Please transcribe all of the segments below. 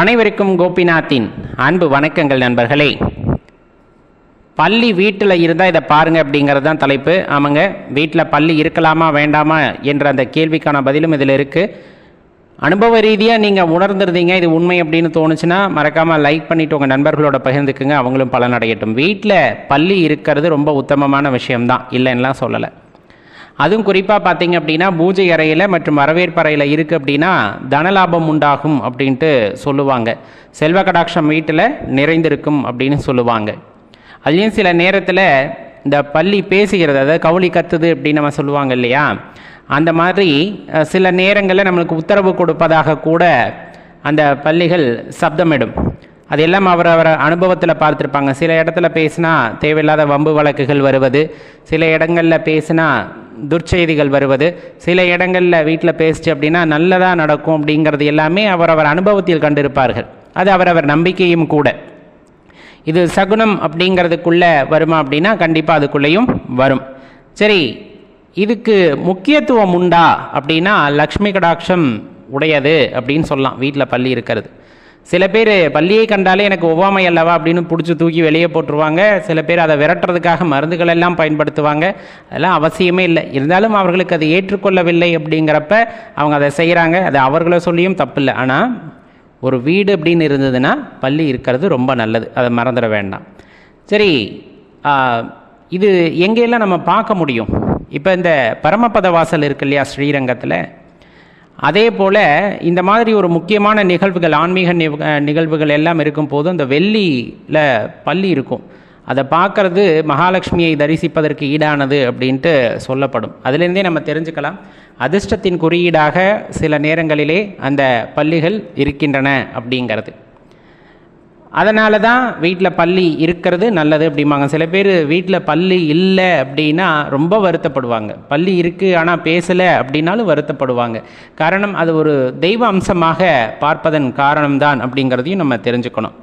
அனைவருக்கும் கோபிநாத்தின் அன்பு வணக்கங்கள் நண்பர்களே. பள்ளி வீட்டில் இருந்தால் இதை பாருங்கள் அப்படிங்கிறது தான் தலைப்பு. ஆமாங்க வீட்டில் பள்ளி இருக்கலாமா வேண்டாமா என்ற அந்த கேள்விக்கான பதிலும் இதில் இருக்குது அனுபவ ரீதியாக நீங்கள் உணர்ந்துருந்தீங்க இது உண்மை அப்படின்னு தோணுச்சுன்னா மறக்காமல் லைக் பண்ணிவிட்டு உங்கள் நண்பர்களோட பகிர்ந்துக்குங்க அவங்களும் பலனடையட்டும். வீட்டில் பள்ளி இருக்கிறது ரொம்ப உத்தமமான விஷயம்தான் இல்லைன்னுலாம் சொல்லலை. அதுவும் குறிப்பாக பார்த்தீங்க அப்படின்னா பூஜை அறையில் மற்றும் வரவேற்பறையில் இருக்குது அப்படின்னா தனலாபம் உண்டாகும் அப்படின்ட்டு சொல்லுவாங்க. செல்வ கடாட்சம் வீட்டில் நிறைந்திருக்கும் அப்படின்னு சொல்லுவாங்க. அதுலேயும் சில நேரத்தில் இந்த பள்ளி பேசுகிறது அதாவது கவுளி கத்துது அப்படின்னு நம்ம சொல்லுவாங்க இல்லையா? அந்த மாதிரி சில நேரங்களில் நம்மளுக்கு உத்தரவு கொடுப்பதாக கூட அந்த பள்ளிகள் சப்தமிடும். அது எல்லாம் அவர் அவர் அனுபவத்தில் பார்த்துருப்பாங்க. சில இடத்துல பேசினா தேவையில்லாத வம்பு வழக்குகள் வருவது சில இடங்களில் பேசினா துர்ச்செய்திகள் வருவது. சில இடங்களில் வீட்டில் பேசிச்சு அப்படின்னா நல்லதாக நடக்கும் அப்படிங்கிறது எல்லாமே அவரவர் அனுபவத்தில் கண்டிருப்பார்கள். அது அவரவர் நம்பிக்கையும் கூட. இது சகுனம் அப்படிங்கிறதுக்குள்ளே வருமா அப்படின்னா கண்டிப்பாக அதுக்குள்ளேயும் வரும். சரி இதுக்கு முக்கியத்துவம் உண்டா அப்படின்னா லக்ஷ்மி கடாட்சம் உடையது அப்படின்னு சொல்லலாம். வீட்டில் பள்ளி இருக்கிறது. சில பேர் பள்ளியை கண்டாலே எனக்கு ஒவ்வாமை அல்லவா அப்படின்னு பிடிச்சி தூக்கி வெளியே போட்டுருவாங்க. சில பேர் அதை விரட்டுறதுக்காக மருந்துகள் எல்லாம் பயன்படுத்துவாங்க. அதெல்லாம் அவசியமே இல்லை. இருந்தாலும் அவர்களுக்கு அதை ஏற்றுக்கொள்ளவில்லை அப்படிங்கிறப்ப அவங்க அதை செய்கிறாங்க அது அவர்களை சொல்லியும் தப்பில்லை. ஆனால் ஒரு வீடு அப்படின்னு இருந்ததுன்னா பள்ளி இருக்கிறது ரொம்ப நல்லது. அதை மறந்துட வேண்டாம். சரி இது எங்கெல்லாம் நம்ம பார்க்க முடியும்? இப்போ இந்த பரமபத வாசல் இருக்கு இல்லையா ஸ்ரீரங்கத்தில்? அதே போல் இந்த மாதிரி ஒரு முக்கியமான நிகழ்வுகள் ஆன்மீக நிகழ்வுகள் எல்லாம் இருக்கும்போது அந்த வெள்ளியில் பள்ளி இருக்கும். அதை பார்க்கறது மகாலட்சுமியை தரிசிப்பதற்கு ஈடானது அப்படின்ட்டு சொல்லப்படும். அதுலேருந்தே நம்ம தெரிஞ்சுக்கலாம். அதிர்ஷ்டத்தின் குறியீடாக சில நேரங்களிலே அந்த பள்ளிகள் இருக்கின்றன அப்படிங்கிறது. அதனால தான் வீட்டில் பள்ளி இருக்கிறது நல்லது அப்படிம்பாங்க. சில பேர் வீட்டில் பள்ளி இல்லை அப்படின்னா ரொம்ப வருத்தப்படுவாங்க. பள்ளி இருக்குது ஆனால் பேசலை அப்படின்னாலும் வருத்தப்படுவாங்க. காரணம் அது ஒரு தெய்வ அம்சமாக பார்ப்பதன் காரணம்தான் அப்படிங்கிறதையும் நம்ம தெரிஞ்சுக்கணும்.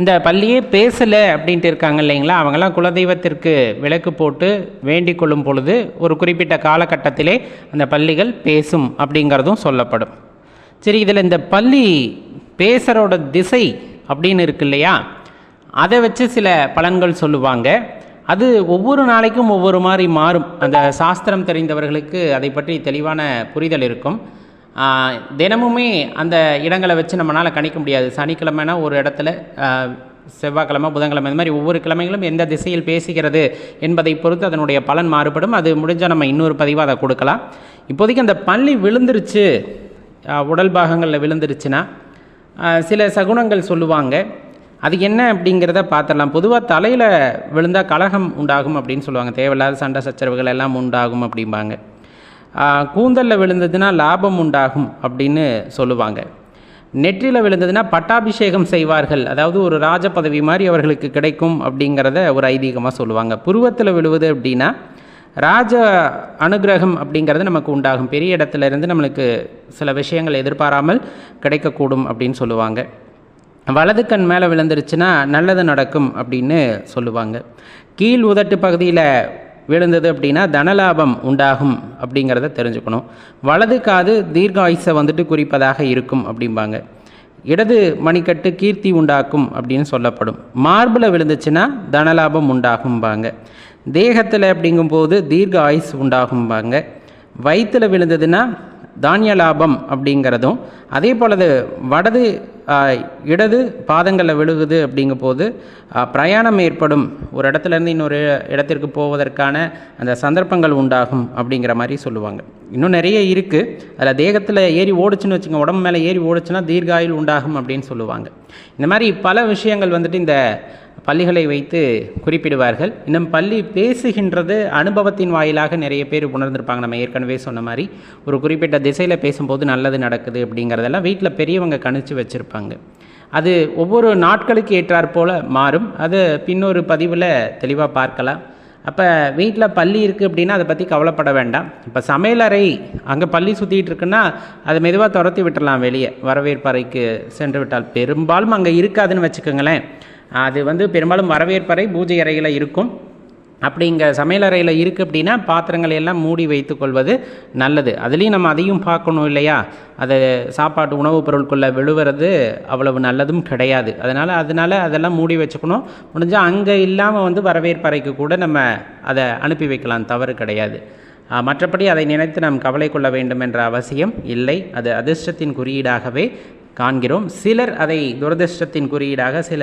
இந்த பள்ளியே பேசலை அப்படின்ட்டு இருக்காங்க இல்லைங்களா? அவங்கெல்லாம் குலதெய்வத்திற்கு விளக்கு போட்டு வேண்டிக் கொள்ளும் பொழுது ஒரு குறிப்பிட்ட காலகட்டத்திலே அந்த பள்ளிகள் பேசும் அப்படிங்கிறதும் சொல்லப்படும். சரி இதில் இந்த பள்ளி பேசுகிறோட திசை அப்படின்னு இருக்கு இல்லையா? அதை வச்சு சில பலன்கள் சொல்லுவாங்க. அது ஒவ்வொரு நாளைக்கும் ஒவ்வொரு மாதிரி மாறும். அந்த சாஸ்திரம் தெரிந்தவர்களுக்கு அதை பற்றி தெளிவான புரிதல் இருக்கும். தினமுமே அந்த இடங்களை வச்சு நம்மளால் கணிக்க முடியாது. சனிக்கிழமைனா ஒரு இடத்துல செவ்வாய்க்கிழமை புதன்கிழமை இந்த மாதிரி ஒவ்வொரு கிழமைகளும் எந்த திசையில் பேசுகிறது என்பதை பொறுத்து அதனுடைய பலன் மாறுபடும். அது முடிஞ்சால் நம்ம இன்னொரு பதிவாக அதை கொடுக்கலாம். இப்போதைக்கு அந்த பள்ளி விழுந்துருச்சு. உடல் பாகங்களில் விழுந்துருச்சுன்னா சில சகுனங்கள் சொல்லுவாங்க. அது என்ன அப்படிங்கிறத பார்த்துடலாம். பொதுவாக தலையில் விழுந்தால் கலகம் உண்டாகும் அப்படின்னு சொல்லுவாங்க. தேவையில்லாத சண்டை சச்சரவுகள் எல்லாம் உண்டாகும் அப்படிம்பாங்க. கூந்தலில் விழுந்ததுன்னா லாபம் உண்டாகும் அப்படின்னு சொல்லுவாங்க. நெற்றியில் விழுந்ததுன்னா பட்டாபிஷேகம் செய்வார்கள். அதாவது ஒரு ராஜ பதவி மாதிரி அவர்களுக்கு கிடைக்கும் அப்படிங்கிறத ஒரு ஐதீகமாக சொல்லுவாங்க. புருவத்தில் விழுவது அப்படின்னா ராஜ அனுகிரகம் அப்படிங்கிறது நமக்கு உண்டாகும். பெரிய இடத்துல இருந்து நம்மளுக்கு சில விஷயங்கள் எதிர்பாராமல் கிடைக்கக்கூடும் அப்படின்னு சொல்லுவாங்க. வலது கண் மேலே விழுந்துருச்சுன்னா நல்லது நடக்கும் அப்படின்னு சொல்லுவாங்க. கீழ் உதட்டு பகுதியில் விழுந்தது அப்படின்னா தனலாபம் உண்டாகும் அப்படிங்கிறத தெரிஞ்சுக்கணும். வலது காது தீர்காயுசை வந்துட்டு குறிப்பதாக இருக்கும் அப்படிம்பாங்க. இடது மணிக்கட்டு கீர்த்தி உண்டாக்கும் அப்படின்னு சொல்லப்படும். மார்பில் விழுந்துச்சுன்னா தனலாபம் உண்டாகும்பாங்க. தேகத்தில் அப்படிங்கும்போது தீர்க்க ஆயுஸ் உண்டாகும்பாங்க. வயிற்றில் விழுந்ததுன்னா தானிய லாபம் அப்படிங்கிறதும் அதே போல் அது வடது இடது பாதங்களில் விழுகுது அப்படிங்கும் போது பிரயாணம் ஏற்படும். ஒரு இடத்துல இருந்து இன்னொரு இடத்திற்கு போவதற்கான அந்த சந்தர்ப்பங்கள் உண்டாகும் அப்படிங்கிற மாதிரி சொல்லுவாங்க. இன்னும் நிறைய இருக்குது அதில் தேகத்தில் ஏறி ஓடுச்சுன்னு வச்சுங்க உடம்பு மேலே ஏறி ஓடுச்சுன்னா தீர்காயில் உண்டாகும் அப்படின்னு சொல்லுவாங்க. இந்த மாதிரி பல விஷயங்கள் வந்துட்டு இந்த பள்ளிகளை வைத்து குறிப்பிடுவார்கள். இன்னும் பள்ளி பேசுகின்றது அனுபவத்தின் வாயிலாக நிறைய பேர் உணர்ந்திருப்பாங்க. நம்ம ஏற்கனவே சொன்ன மாதிரி ஒரு குறிப்பிட்ட திசையில் பேசும்போது நல்லது நடக்குது அப்படிங்கிறதெல்லாம் வீட்டில் பெரியவங்க கணிச்சு வச்சுருப்பாங்க. அது ஒவ்வொரு நாட்களுக்கு ஏற்றாற் போல மாறும். அது பின்னொரு பதிவில் தெளிவாக பார்க்கலாம். அப்போ வீட்டில் பள்ளி இருக்குது அப்படின்னா அதை பற்றி கவலைப்பட வேண்டாம். இப்போ சமையலறை அங்கே பள்ளி சுற்றிட்டு இருக்குன்னா அதை மெதுவாக துரத்தி விட்டுடலாம் வெளியே. வரவேற்பறைக்கு சென்று விட்டால் பெரும்பாலும் அங்கே இருக்காதுன்னு வச்சுக்கோங்களேன். அது வந்து பெரும்பாலும் வரவேற்பறை பூஜை அறையில் இருக்கும். அப்படி இங்கே சமையலறையில் இருக்குது அப்படின்னா பாத்திரங்களை எல்லாம் மூடி வைத்துக்கொள்வது நல்லது. அதுலேயும் நம்ம அதையும் பார்க்கணும் இல்லையா? அது சாப்பாட்டு உணவுப் பொருட்குள்ளே விழுவுறது அவ்வளவு நல்லதும் கிடையாது. அதனால் அதனால் அதெல்லாம் மூடி வச்சுக்கணும். முடிஞ்சால் அங்கே இல்லாமல் வந்து வரவேற்பறைக்கு கூட நம்ம அதை அனுப்பி வைக்கலாம். தவறு கிடையாது. மற்றபடி அதை நினைத்து நாம் கவலை கொள்ள வேண்டும் என்ற அவசியம் இல்லை. அது அதிர்ஷ்டத்தின் குறியீடாகவே காண்கிறோம். சிலர் அதை துரதிர்ஷ்டத்தின் குறியீடாக சில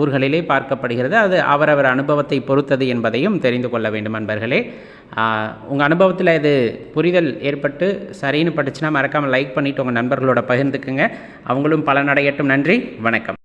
ஊர்களிலே பார்க்கப்படுகிறது. அது அவரவர் அனுபவத்தை பொறுத்தது என்பதையும் தெரிந்து கொள்ள வேண்டும் நண்பர்களே உங்கள் அனுபவத்தில் இது புரிதல் ஏற்பட்டு சரின்னு பட்டுச்சுன்னா மறக்காமல் லைக் பண்ணிவிட்டு உங்கள் நண்பர்களோட பகிர்ந்துக்குங்க. அவங்களும் பலனடையட்டும். நன்றி. வணக்கம்.